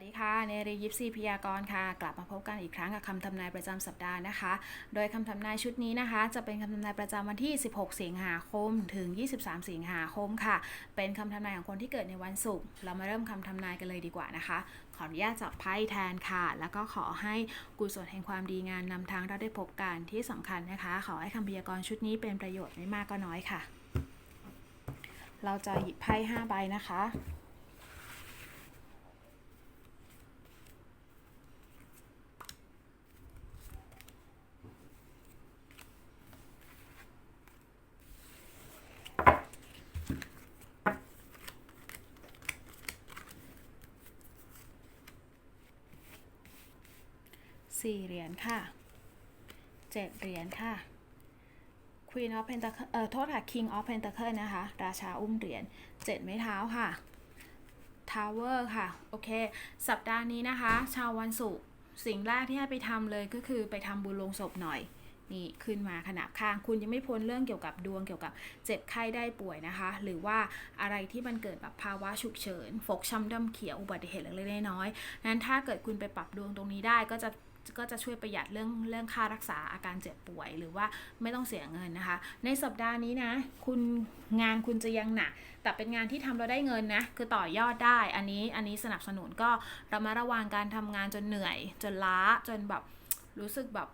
วัสดีค่ะ เนรียิปซีพยากรณ์ค่ะ กลับมาพบกันอีกครั้งกับคำทำนายประจำสัปดาห์นะคะ โดยคำทำนายชุดนี้นะคะ จะเป็นคำทำนายประจำวันที่ 16 สิงหาคม ถึง 23 สิงหาคมค่ะ เป็นคำทำนายของคนที่เกิดในวันศุกร์เรามาเริ่มคำทำนายกันเลยดีกว่านะคะ ขออนุญาตจับไพ่แทนค่ะ แล้วก็ขอให้กุศลแห่งความดีงานนำทางเราได้พบกันที่สำคัญนะคะ ขอให้คำพยากรณ์ชุดนี้เป็นประโยชน์ไม่มากก็น้อยค่ะ เราจะหยิบไพ่5ใบนะคะ สี่เหรียญค่ะเจ็ดเหรียญค่ะ Queen of Pentacle เอ่อโทษค่ะ King of Pentacle นะคะ ราชาอุ้มเหรียญเจ็ดไม้เท้าค่ะ Tower ค่ะ โอเค สัปดาห์นี้นะคะ ชาววันศุกร์สิ่งแรกที่ให้ไปทำเลยก็คือไปทำบุญลงศพหน่อยนี่ขึ้นมาขนาบข้างคุณยังไม่พ้นเรื่องเกี่ยวกับดวงเกี่ยวกับเจ็บไข้ได้ป่วยนะคะ หรือว่าอะไรที่มันเกิดแบบภาวะฉุกเฉิน ฟกช้ำดำเขียวอุบัติเหตุเล็กๆน้อยๆนั้นถ้าเกิดคุณไปปรับดวงตรงนี้ได้ก็จะ ก็จะช่วยประหยัดเรื่องเรื่องค่ารักษาอาการเจ็บป่วย หรือว่าไม่ต้องเสียเงินนะคะ ในสัปดาห์นี้นะ คุณงานคุณจะยังหนักแต่เป็นงานที่ทำเราได้เงินนะคือต่อยอดได้อันนี้อันนี้สนับสนุนก็เรามาระวังการทำงานจนเหนื่อย จนล้าจนแบบรู้สึกแบบ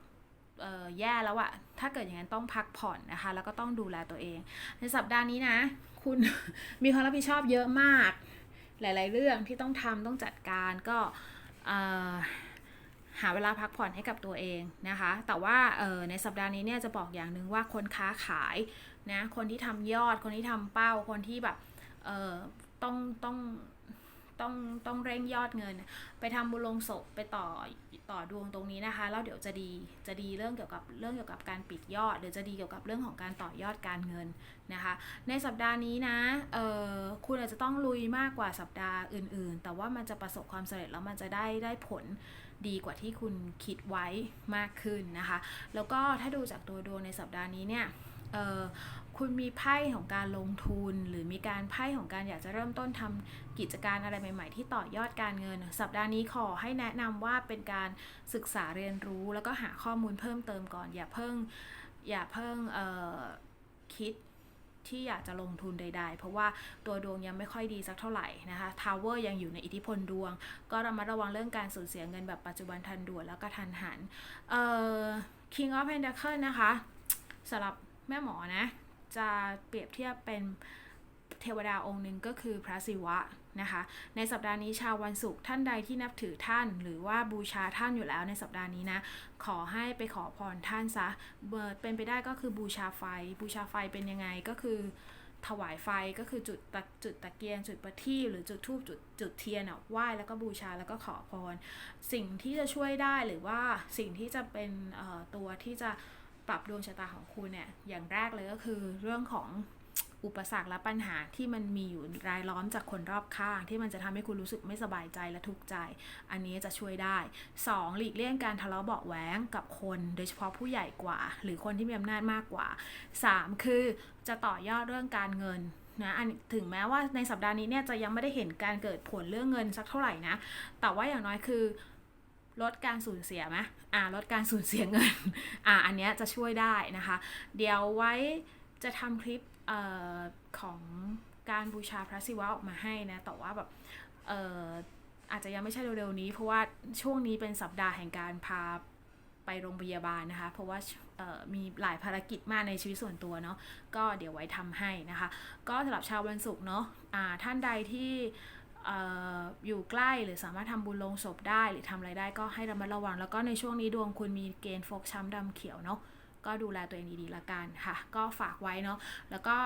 แย่แล้วอะถ้าเกิดอย่างนั้นต้องพักผ่อนนะคะ แล้วก็ต้องดูแลตัวเอง ในสัปดาห์นี้นะ คุณมีความรับผิดชอบเยอะมาก หลาย ๆ เรื่องที่ต้องทำต้องจัดการก็ หาเวลาพักผ่อนให้กับตัวเองนะคะ แต่ว่าในสัปดาห์นี้เนี่ยจะบอกอย่างหนึ่งว่าคนค้าขายนะ คนที่ทำยอด คนที่ทำเป้า คนที่แบบต้องต้องต้องต้องเร่งยอดเงิน ไปทำบุญลงศพไปต่อต่อดวงตรงนี้นะคะ แล้วเดี๋ยวจะดีจะดีเรื่องเกี่ยวกับเรื่องเกี่ยวกับการปิดยอดหรือจะดีเกี่ยวกับเรื่องของการต่อยอดการเงินนะคะ ในสัปดาห์นี้นะเออคุณอาจจะต้องลุยมากกว่าสัปดาห์อื่น ๆ แต่ว่ามันจะประสบความสำเร็จแล้วมันจะได้ได้ผล ดีกว่าที่คุณคิดไว้มากขึ้นนะคะ แล้วก็ถ้าดูจากตัวดวงในสัปดาห์นี้เนี่ยเออคุณมีไพ่ของการลงทุน หรือมีการไพ่ของการอยากจะเริ่มต้นทำกิจการอะไรใหม่ ๆ ที่ต่อยอดการเงิน สัปดาห์นี้ขอให้แนะนำว่าเป็นการศึกษาเรียนรู้ แล้วก็หาข้อมูลเพิ่มเติมก่อน อย่าเพิ่งอย่าเพิ่งเอ่อคิด ที่อยากจะลงทุนใด ๆ เพราะว่าตัวดวงยังไม่ค่อยดีสักเท่าไหร่นะคะทาวเวอร์ยังอยู่ในอิทธิพลดวง ก็ระมัดระวังเรื่องการสูญเสียเงินแบบปัจจุบันทันด่วนแล้วก็ทันหันเอ่อ King of Pentacle นะคะสำหรับแม่หมอนะ จะเปรียบเทียบเป็น เทวดาองค์หนึ่งก็คือพระศิวะนะคะ ในสัปดาห์นี้ชาววันศุกร์ท่านใดที่นับถือท่าน หรือว่าบูชาท่านอยู่แล้วในสัปดาห์นี้นะ ขอให้ไปขอพรท่านซะเบิดเป็นไปได้ก็คือบูชาไฟ บูชาไฟเป็นยังไงก็คือถวายไฟก็คือจุดตะจุดตะเกียง จุดประทีปหรือจุดธูปจุดจุดเทียนอะไหว้แล้วก็บูชาแล้วก็ขอพร สิ่งที่จะช่วยได้หรือว่าสิ่งที่จะเป็นตัวที่จะปรับดวงชะตาของคุณเนี่ยอย่างแรกเลยก็คือเรื่องของ อุปสรรคและปัญหาที่มันมีอยู่รายล้อมจากคนรอบข้าง ที่มันจะทำให้คุณรู้สึกไม่สบายใจและทุกข์ใจ อันนี้จะช่วยได้ 2. หลีกเลี่ยงการทะเลาะเบาะแว้งกับคน โดยเฉพาะผู้ใหญ่กว่า หรือคนที่มีอำนาจมากกว่า 3. คือจะต่อยอดเรื่องการเงินนะอันถึงแม้ว่าในสัปดาห์นี้เนี่ยจะยังไม่ได้เห็นการเกิดผลเรื่องเงินสักเท่าไหร่นะ แต่ว่าอย่างน้อยคือลดการสูญเสียไหมอ่าลดการสูญเสียเงิน อ่าอันเนี้ยจะช่วยได้นะคะ เดี๋ยวไว้จะทำคลิป ออของการบูชาพระศิวะออกมาให้นะ แต่ว่าแบบเอออาจจะยังไม่ใช่เร็วๆนี้ เพราะว่าช่วงนี้เป็นสัปดาห์แห่งการพาไปโรงพยาบาลนะคะ เพราะว่ามีหลายภารกิจมากในชีวิตส่วนตัวเนาะ ก็เดี๋ยวไว้ทำให้นะคะ ก็สำหรับชาววันศุกร์เนาะอ่าท่านใดที่อ่อยู่ใกล้หรือสามารถทำบุญลงศพได้หรือทำอะไรได้ก็ให้ระมัดระวัง แล้วก็ในช่วงนี้ดวงคุณมีเกณฑ์ฟกช้ำดำเขียวเนาะ ก็ดูแลตัวเองดีๆละกันค่ะ ก็ฝากไว้เนาะแล้วก็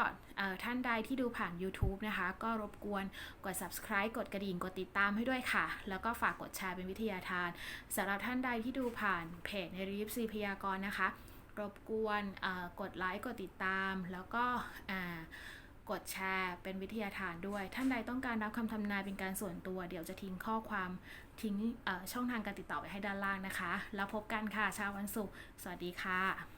ท่านใดที่ดูผ่าน YouTube นะคะ ก็รบกวนกด subscribe กดกระดิ่งกดติดตามให้ด้วยค่ะ แล้วก็ฝากกดแชร์เป็นวิทยาทานสำหรับท่านใดที่ดูผ่านเพจในรีฟซีพยากรณ์นะคะ รบกวนกดไลค์กดติดตาม แล้วก็กดแชร์เป็นวิทยาทานด้วย ท่านใดต้องการรับคำทำนายเป็นการส่วนตัว เดี๋ยวจะทิ้งข้อความทิ้งช่องทางการติดต่อไว้ให้ด้านล่างนะคะ แล้วพบกันค่ะช้าวันศุกร์สวัสดีค่ะ